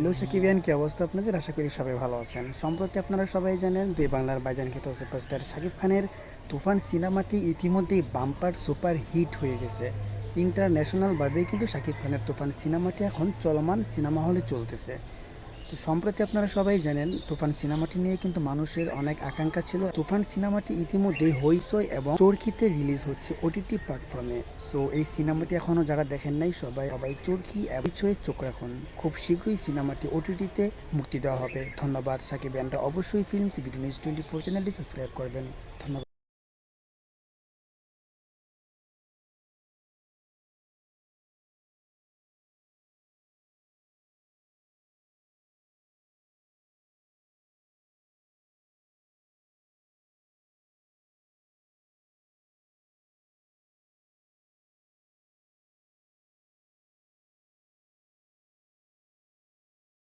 Hello সাকিবিয়ান, কী অবস্থা আপনাদের? আশা করি সবাই ভালো আছেন। সম্প্রতি আপনারা সবাই জানেন, দুই বাংলার বাইজান খ্যাত সুপারস্টার শাকিব খানের তুফান সিনেমাটি ইতিমধ্যেই বাম্পার সুপার হিট হয়ে গেছে। ইন্টারন্যাশনালভাবেই কিন্তু শাকিব খানের তুফান সিনেমাটি এখন চলমান সিনেমা হলে চলতেছে। তো সম্প্রতি আপনারা সবাই জানেন, তুফান সিনেমাটি নিয়ে কিন্তু মানুষের অনেক আকাঙ্ক্ষা ছিল। তুফান সিনেমাটি ইতিমধ্যেই হইচই এবং চরকিতে রিলিজ হচ্ছে ওটিটি প্ল্যাটফর্মে সো এই সিনেমাটি এখনও যারা দেখেন নাই, সবাই সবাই চরকি এবং চোখ রাখুন। খুব শীঘ্রই সিনেমাটি ওটিটিতে মুক্তি দেওয়া হবে। ধন্যবাদ। সাকিব অবশ্যই films video news twenty four চ্যানেলটি সাবস্ক্রাইব করবেন।